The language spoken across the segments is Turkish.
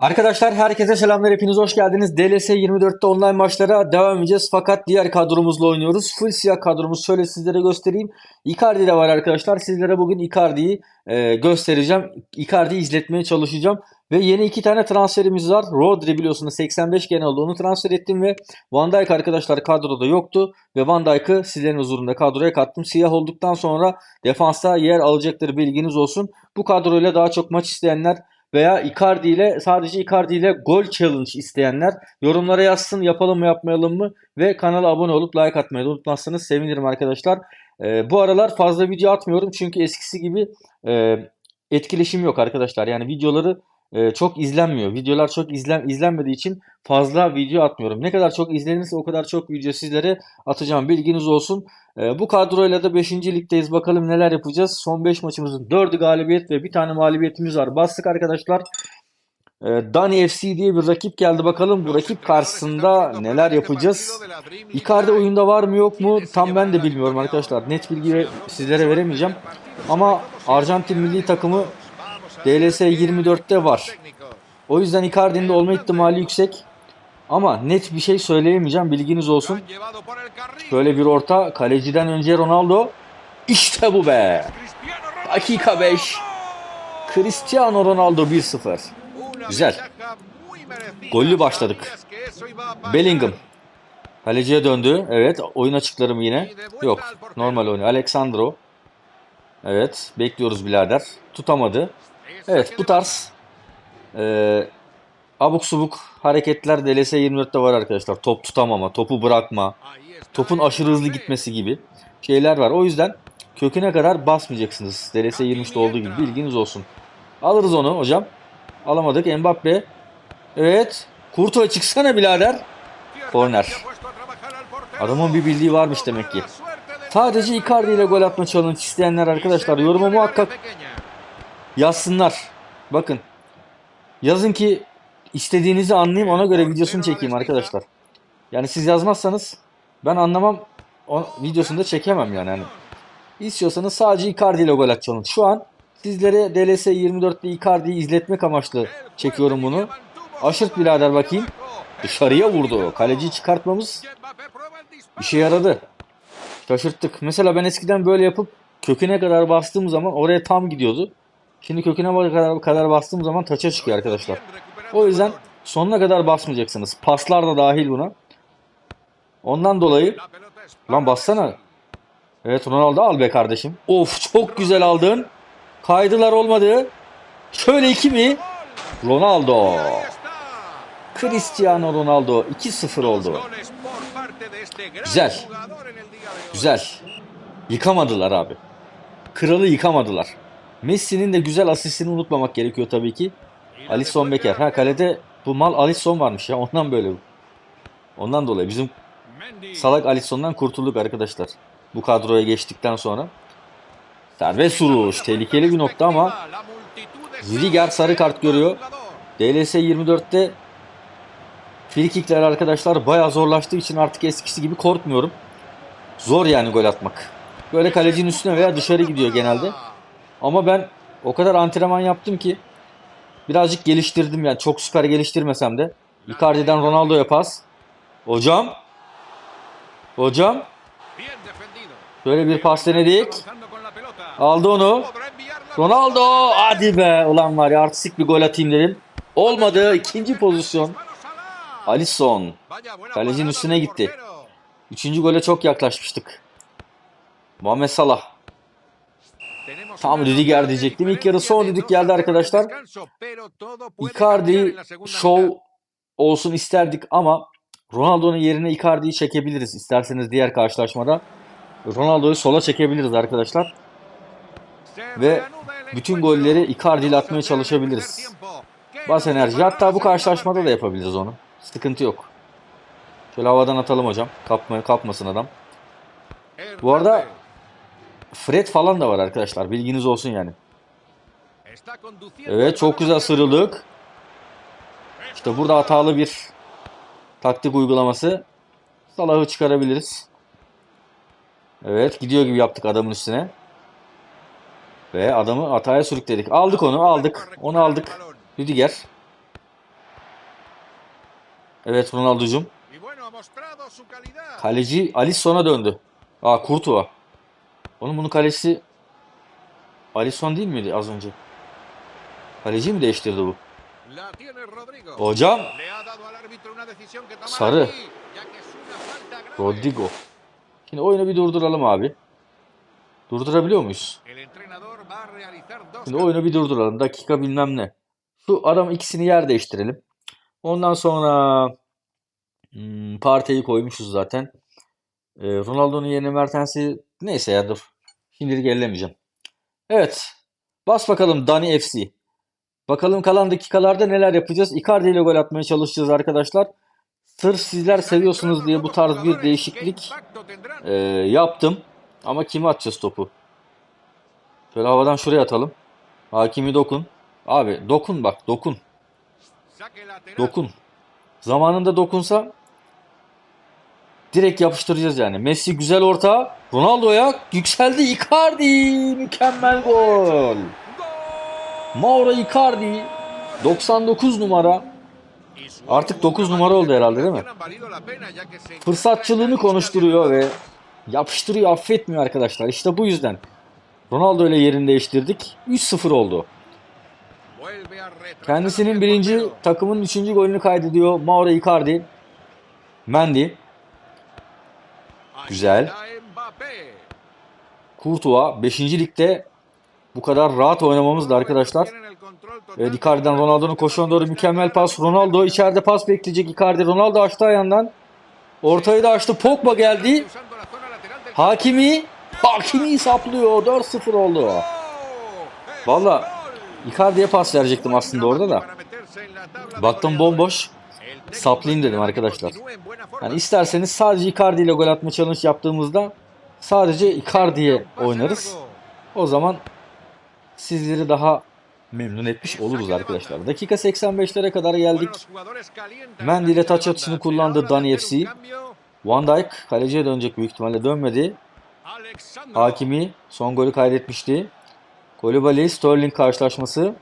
Arkadaşlar herkese selamlar hepiniz hoş geldiniz. DLS 24'te online maçlara devam edeceğiz fakat diğer kadromuzla oynuyoruz. Full siyah kadromuz şöyle sizlere göstereyim. Icardi de var arkadaşlar. Sizlere bugün Icardi'yi e, göstereceğim. Icardi'yi izletmeye çalışacağım. Ve yeni iki tane transferimiz var. Rodri biliyorsunuz 85 genel oldu. Onu transfer ettim ve Van Dijk arkadaşlar kadroda yoktu. Ve Van Dijk'ı sizlerin huzurunda kadroya kattım. Siyah olduktan sonra defansta yer alacaktır bilginiz olsun. Bu kadroyla daha çok maç isteyenler veya Icardi ile sadece Icardi ile gol challenge isteyenler yorumlara yazsın yapalım mı yapmayalım mı ve kanala abone olup like atmayı unutmazsanız sevinirim arkadaşlar. Ee, bu aralar fazla video atmıyorum çünkü eskisi gibi e, etkileşim yok arkadaşlar. Yani videoları e, çok izlenmiyor. Videolar çok izlen izlenmediği için fazla video atmıyorum. Ne kadar çok izlenirse o kadar çok video sizlere atacağım. Bilginiz olsun. E, bu kadroyla da 5. ligdeyiz. Bakalım neler yapacağız. Son 5 maçımızın 4'ü galibiyet ve bir tane mağlubiyetimiz var. Bastık arkadaşlar. E, Dani FC diye bir rakip geldi. Bakalım bu rakip karşısında neler yapacağız. Icardi oyunda var mı yok mu tam ben de bilmiyorum arkadaşlar. Net bilgi sizlere veremeyeceğim. Ama Arjantin milli takımı DLS 24'te var. O yüzden Icardi'nin de olma ihtimali yüksek. Ama net bir şey söyleyemeyeceğim. Bilginiz olsun. Böyle bir orta. Kaleciden önce Ronaldo. İşte bu be. Dakika 5. Cristiano Ronaldo 1-0. Güzel. Gollü başladık. Bellingham. Kaleciye döndü. Evet. Oyun açıklarım yine. Yok. Normal oynuyor. Alexandro. Evet. Bekliyoruz birader. Tutamadı. Evet. Bu tarz e, abuk subuk hareketler DLS 24'te var arkadaşlar. Top tutamama, topu bırakma, topun aşırı hızlı gitmesi gibi şeyler var. O yüzden köküne kadar basmayacaksınız. DLS 23'te olduğu gibi bilginiz olsun. Alırız onu hocam. Alamadık. Mbappe. Evet. Kurto'ya çıksana birader. Korner. Adamın bir bildiği varmış demek ki. Sadece Icardi ile gol atma challenge isteyenler arkadaşlar yoruma muhakkak yazsınlar. Bakın. Yazın ki istediğinizi anlayayım ona göre videosunu çekeyim arkadaşlar. Yani siz yazmazsanız ben anlamam o videosunu da çekemem yani. yani. İstiyorsanız sadece Icardi ile gol at challenge. Şu an sizlere DLS 24'te Icardi'yi izletmek amaçlı çekiyorum bunu. Aşırt birader bakayım. Dışarıya vurdu. Kaleciyi çıkartmamız işe yaradı. Şaşırttık. Mesela ben eskiden böyle yapıp köküne kadar bastığım zaman oraya tam gidiyordu. Şimdi köküne kadar, kadar bastığım zaman taça çıkıyor arkadaşlar. O yüzden sonuna kadar basmayacaksınız. Paslar da dahil buna. Ondan dolayı lan bassana. Evet Ronaldo al be kardeşim. Of çok güzel aldın. Kaydılar olmadı. Şöyle iki mi? Ronaldo. Cristiano Ronaldo 2-0 oldu. Güzel. Güzel. Yıkamadılar abi. Kralı yıkamadılar. Messi'nin de güzel asistini unutmamak gerekiyor tabii ki. Alisson Becker. Ha kalede bu mal Alisson varmış ya ondan böyle. Ondan dolayı bizim salak Alisson'dan kurtulduk arkadaşlar. Bu kadroya geçtikten sonra. Serbest vuruş. Tehlikeli bir nokta ama Rüdiger sarı kart görüyor. DLS 24'te frikikler arkadaşlar bayağı zorlaştığı için artık eskisi gibi korkmuyorum. Zor yani gol atmak. Böyle kalecinin üstüne veya dışarı gidiyor genelde. Ama ben o kadar antrenman yaptım ki birazcık geliştirdim yani çok süper geliştirmesem de. Icardi'den Ronaldo'ya pas. Hocam. Hocam. Böyle bir pas denedik. Aldı onu. Ronaldo hadi be. Ulan var ya artistik bir gol atayım dedim. Olmadı. ikinci pozisyon. Alisson. Kalecinin üstüne gitti. Üçüncü gole çok yaklaşmıştık. Muhammed Salah. Tam Rüdiger diyecektim. İlk yarı son düdük geldi arkadaşlar. Icardi show olsun isterdik ama Ronaldo'nun yerine Icardi'yi çekebiliriz isterseniz diğer karşılaşmada. Ronaldo'yu sola çekebiliriz arkadaşlar. Ve bütün golleri Icardi ile atmaya çalışabiliriz. Bas enerji. Hatta bu karşılaşmada da yapabiliriz onu. Sıkıntı yok. Şöyle havadan atalım hocam. Kapma, kapmasın adam. Bu arada Fred falan da var arkadaşlar. Bilginiz olsun yani. Evet çok güzel sıyrıldık. İşte burada hatalı bir taktik uygulaması. Salah'ı çıkarabiliriz. Evet gidiyor gibi yaptık adamın üstüne. Ve adamı hataya sürükledik. Aldık onu aldık. Onu aldık. Rüdiger. Evet Ronaldo'cum. Kaleci Alisson'a döndü. Aa Courtois. Onun bunun kalecisi Alisson değil miydi az önce? Kaleci mi değiştirdi bu? Hocam Sarı. Rodrigo. Şimdi oyunu bir durduralım abi. Durdurabiliyor muyuz? Şimdi oyunu bir durduralım. Dakika bilmem ne. Şu adam ikisini yer değiştirelim. Ondan sonra hmm, Partey'i koymuşuz zaten. Ee, Ronaldo'nun yerine Mertens'i neyse ya dur. Şimdilik ellemeyeceğim. Evet. Bas bakalım Dani FC. Bakalım kalan dakikalarda neler yapacağız. Icardi ile gol atmaya çalışacağız arkadaşlar. Sırf sizler seviyorsunuz diye bu tarz bir değişiklik e, yaptım. Ama kime atacağız topu? Şöyle havadan şuraya atalım. Hakimi dokun. Abi dokun bak dokun. Dokun. Zamanında dokunsa direkt yapıştıracağız yani. Messi güzel orta. Ronaldo'ya yükseldi. Icardi mükemmel gol. Mauro Icardi 99 numara. Artık ánimo, dokuz trabajo numara y oldu herhalde, değil mi? Fırsatçılığını konuşturuyor ve yapıştırıyor affetmiyor arkadaşlar. İşte bu yüzden Ronaldo ile yerini değiştirdik. 3-0 oldu. Kendisinin birinci takımın üçüncü golünü kaydediyor. Mauro Icardi. Mendy. Güzel. Courtois 5. ligde bu kadar rahat oynamamız da arkadaşlar. Evet Icardi'den Ronaldo'nun koşuğuna doğru mükemmel pas. Ronaldo içeride pas bekleyecek Icardi. Ronaldo açtı ayağından. Ortayı da açtı. Pogba geldi. Hakimi. Hakimi saplıyor. 4-0 oldu. campo. ¡Es Valla! Icardi'ye pas verecektim aslında orada da. Baktım bomboş. Saplayayım dedim arkadaşlar. Yani isterseniz sadece Icardi ile gol atma challenge yaptığımızda sadece Icardi'ye oynarız. O zaman sizleri daha memnun etmiş oluruz arkadaşlar. Dakika 85'lere kadar geldik. Mendy ile taç atışını kullandı Dani FC. Van Dijk kaleciye dönecek büyük ihtimalle dönmedi. Hakimi son golü kaydetmişti. Koulibaly Sterling karşılaşması.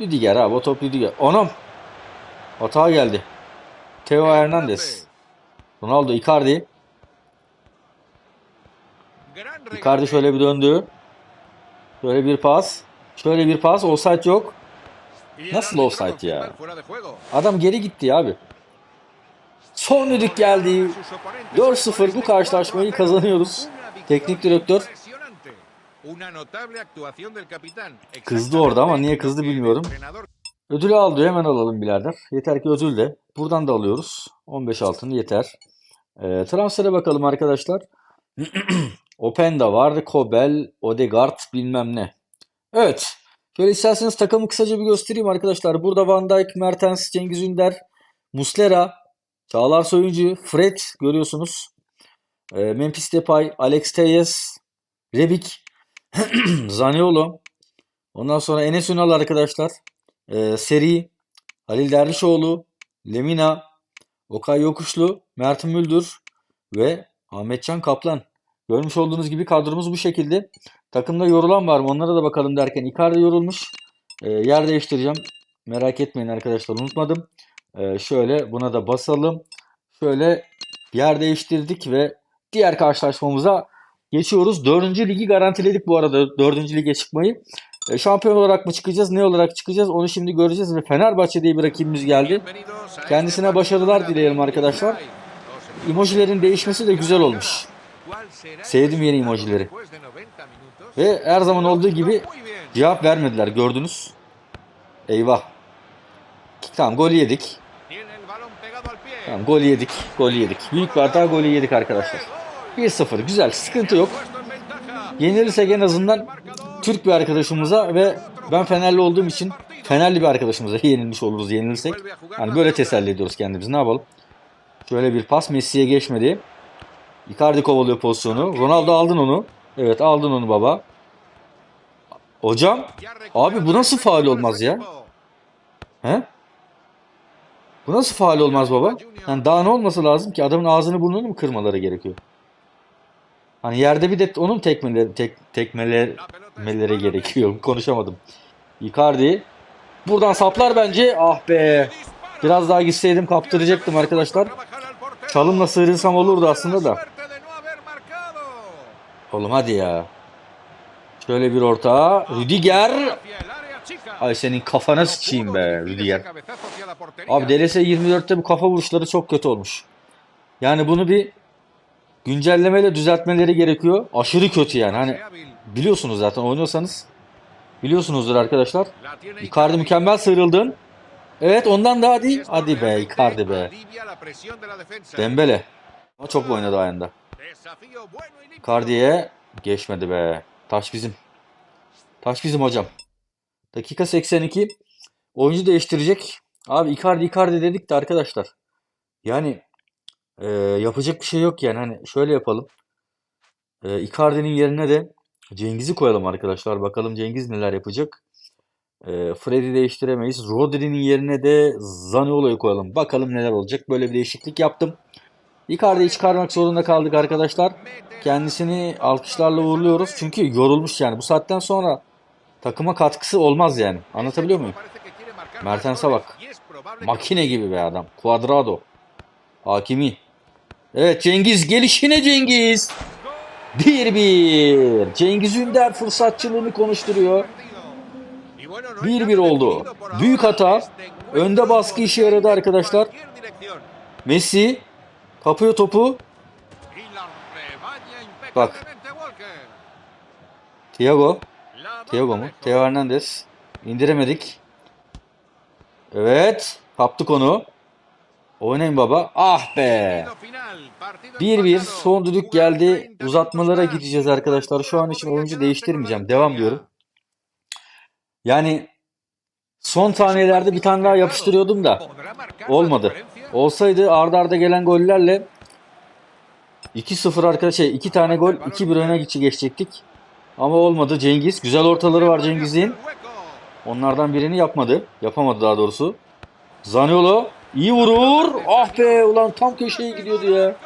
Rüdiger abi o top Rüdiger. Onam. Hata geldi. Theo Hernandez. Ronaldo Icardi. Icardi şöyle bir döndü. Şöyle bir pas. Şöyle bir pas. Offside yok. Nasıl offside ya? Adam geri gitti abi. Son düdük geldi. Sus oponentes 4-0 bu karşılaşmayı kazanıyoruz. Teknik direktör. Kızdı orada ama niye kızdı bilmiyorum. Ödülü aldı. Hemen alalım birader. Yeter ki ödül de. Buradan da alıyoruz. 15 altın yeter. Ee, transfere bakalım arkadaşlar. Openda var. Kobel, Odegaard bilmem ne. Evet. Şöyle isterseniz takımı kısaca bir göstereyim arkadaşlar. Burada Van Dijk, Mertens, Cengiz Ünder, Muslera, Çağlar Soyuncu, Fred görüyorsunuz. Ee, Memphis Depay, Alex Telles, Rebic, Zaniolo. Ondan sonra Enes Ünal arkadaşlar. Ee, Seri, Halil Dervişoğlu, Lemina, Okay Yokuşlu, Mert Müldür ve Ahmetcan Kaplan. Görmüş olduğunuz gibi kadromuz bu şekilde. Takımda yorulan var mı? Onlara da bakalım derken Icardi yorulmuş. Ee, yer değiştireceğim. Merak etmeyin arkadaşlar unutmadım. Ee, şöyle buna da basalım. Şöyle yer değiştirdik ve diğer karşılaşmamıza geçiyoruz. Dördüncü ligi garantiledik bu arada. Dördüncü lige çıkmayı. E, Şampiyon olarak mı çıkacağız? Ne olarak çıkacağız? Onu şimdi göreceğiz ve Fenerbahçe diye bir rakibimiz geldi. Kendisine başarılar dileyelim arkadaşlar. Emojilerin değişmesi de güzel olmuş. ¿Cuál será el Sevdim yeni emojileri. después de 90 minutos? Ve her zaman olduğu gibi cevap vermediler gördünüz. Eyvah. Tamam gol yedik. Tamam gol yedik. Gol yedik. Büyük bir hata golü yedik arkadaşlar. 1-0 güzel sıkıntı yok. Yenilirsek en azından Türk bir arkadaşımıza ve ben Fenerli olduğum için Fenerli bir arkadaşımıza yenilmiş oluruz yenilirsek. Yani böyle teselli ediyoruz kendimizi. Ne yapalım? Şöyle bir pas Messi'ye geçmedi. Icardi kovalıyor pozisyonu. Ronaldo aldın onu. Evet aldın onu baba. Hocam Abi bu nasıl faul olmaz ya? he? Bu nasıl faal olmaz baba? Yani daha ne olması lazım ki? Adamın ağzını burnunu mu kırmaları gerekiyor? Hani yerde bir de onun tekmeleri, tek, tekmeleri gerekiyor. Konuşamadım. Icardi. Buradan saplar bence. Ah be. Biraz daha gitseydim kaptıracaktım arkadaşlar. Çalımla sıyrılsam olurdu aslında da. Oğlum hadi ya. Şöyle bir orta. Rüdiger. Ay senin kafana sıçayım be Rüdiger. Abi DLS 24'te bu kafa vuruşları çok kötü olmuş. Yani bunu bir güncellemeyle düzeltmeleri gerekiyor. Aşırı kötü yani. Hani biliyorsunuz zaten oynuyorsanız biliyorsunuzdur arkadaşlar. Icardi mükemmel sıyrıldın. Evet ondan da hadi. Hadi be Icardi be. Dembele. Ama çok oynadı ayında. Icardi'ye geçmedi be. Taş bizim. Taş bizim hocam. Dakika 82. Oyuncu değiştirecek. Abi Icardi Icardi dedik de arkadaşlar. Yani e, yapacak bir şey yok yani. Hani şöyle yapalım. E, Icardi'nin yerine de Cengiz'i koyalım arkadaşlar. Bakalım Cengiz neler yapacak. E, Fred'i değiştiremeyiz. Rodri'nin yerine de Zaniolo'yu koyalım. Bakalım neler olacak. Böyle bir değişiklik yaptım. Icardi'yi çıkarmak zorunda kaldık arkadaşlar. Kendisini alkışlarla uğurluyoruz. Çünkü yorulmuş yani. Bu saatten sonra takıma katkısı olmaz yani. Anlatabiliyor muyum? Mertens'e bak. Makine gibi be adam. Cuadrado. Hakimi. Evet Cengiz gelişine Cengiz. 1-1. Cengiz Ünder fırsatçılığını konuşturuyor. 1-1 oldu. Büyük hata. Önde baskı işe yaradı arkadaşlar. Messi kapıyor topu. Bak. Thiago. Thiago mu? Theo Hernandez. İndiremedik. Evet. Kaptık onu. Oynayın baba. Ah be. 1-1 son düdük geldi. Uzatmalara gideceğiz arkadaşlar. Şu an için oyuncu değiştirmeyeceğim. Devam diyorum. Yani son saniyelerde bir tane daha yapıştırıyordum da olmadı. Olsaydı arda arda gelen gollerle 2-0 arkadaş şey 2 tane gol 2-1 öne geçecektik. Ama olmadı Cengiz. Güzel ortaları var Cengiz'in. Onlardan birini yapmadı. Yapamadı daha doğrusu. Zaniolo iyi vurur. Ah be ulan tam köşeye gidiyordu ya.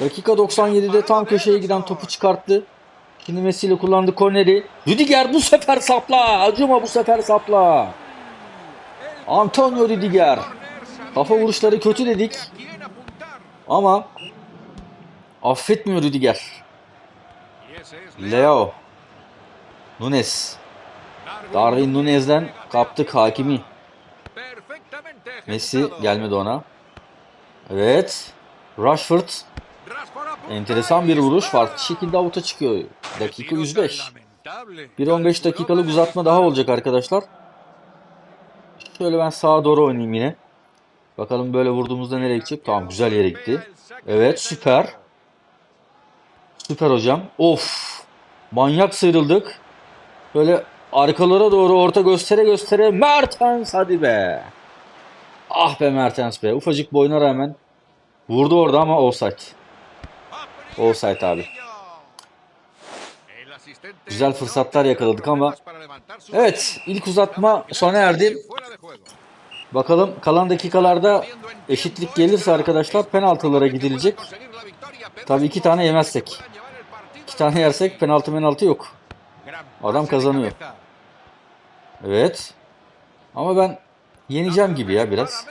Dakika 97'de tam köşeye giden topu çıkarttı. Şimdi Messi kullandı korneri. Rüdiger bu sefer sapla. Acıma bu sefer sapla. Antonio Rüdiger. Kafa vuruşları kötü dedik. Ama affetmiyor Rüdiger. Leo. Nunes. Darwin Nunez'den kaptık hakimi. Messi gelmedi ona. Evet. Rashford. Enteresan bir vuruş. Farklı şekilde avuta çıkıyor. Dakika 105. Bir 15 dakikalık uzatma daha olacak arkadaşlar. Şöyle ben sağa doğru oynayayım yine. Bakalım böyle vurduğumuzda nereye gidecek? Tamam güzel yere gitti. Evet süper. Süper hocam. Of. Manyak sıyrıldık. Böyle arkalara doğru orta göstere göstere Mertens hadi be. Ah be Mertens be. Ufacık boyuna rağmen vurdu orada ama offside. Offside abi. Güzel fırsatlar yakaladık ama evet ilk uzatma sona erdi. Bakalım kalan dakikalarda eşitlik gelirse arkadaşlar penaltılara gidilecek. Tabii iki tane yemezsek. İki tane yersek penaltı penaltı yok. Adam kazanıyor. Evet. Ama ben yeneceğim gibi ya biraz.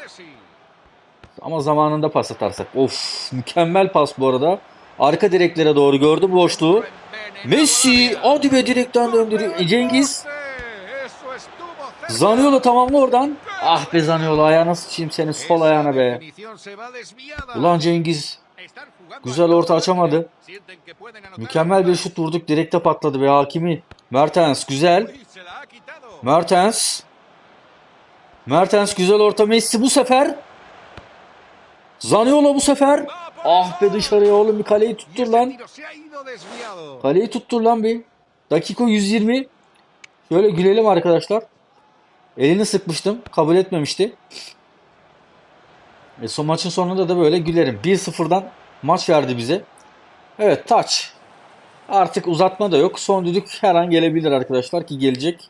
Ama zamanında pas atarsak. Of mükemmel pas bu arada. Arka direklere doğru gördü boşluğu. Messi hadi be direkten döndürüyor. E, Cengiz. Zaniolo tamamla oradan. Ah be Zaniolo ayağına sıçayım senin sol ayağına be. Ulan Cengiz güzel orta açamadı. Mükemmel bir şut vurduk direkte patladı be hakimi. Mertens güzel. Mertens. Mertens güzel orta Messi bu sefer. Zaniolo bu sefer. Ah be dışarıya oğlum bir kaleyi tuttur lan. Kaleyi tuttur lan bir. Dakika 120. Şöyle gülelim arkadaşlar. Elini sıkmıştım. Kabul etmemişti. E son maçın sonunda da böyle gülerim. 1-0'dan maç verdi bize. Evet taç. Artık uzatma da yok. Son düdük her an gelebilir arkadaşlar ki gelecek.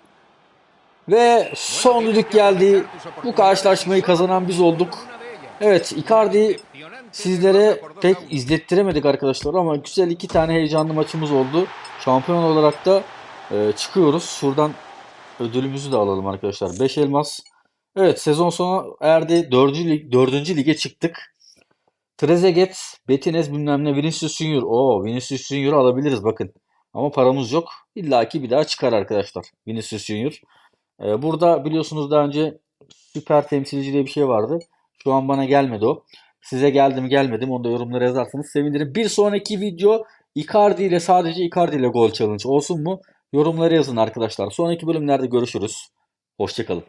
Ve son düdük geldi. Bu karşılaşmayı kazanan biz olduk. Evet Icardi sizlere pek izlettiremedik arkadaşlar ama güzel iki tane heyecanlı maçımız oldu. Şampiyon olarak da e, çıkıyoruz. Şuradan ödülümüzü de alalım arkadaşlar. 5 elmas Evet sezon sonu erdi. 4. lig 4. lige çıktık. Trezeguet, Betines bilmem ne Vinicius Junior. Oo Vinicius Junior'u alabiliriz bakın. Ama paramız yok. İlla ki bir daha çıkar arkadaşlar. Vinicius Junior. Ee, burada biliyorsunuz daha önce süper temsilci diye bir şey vardı. Şu an bana gelmedi o. Size geldi mi gelmedi mi onu da yorumlara yazarsanız sevinirim. Bir sonraki video Icardi ile sadece Icardi ile gol challenge olsun mu? Yorumlara yazın arkadaşlar. Sonraki bölümlerde görüşürüz. Hoşçakalın.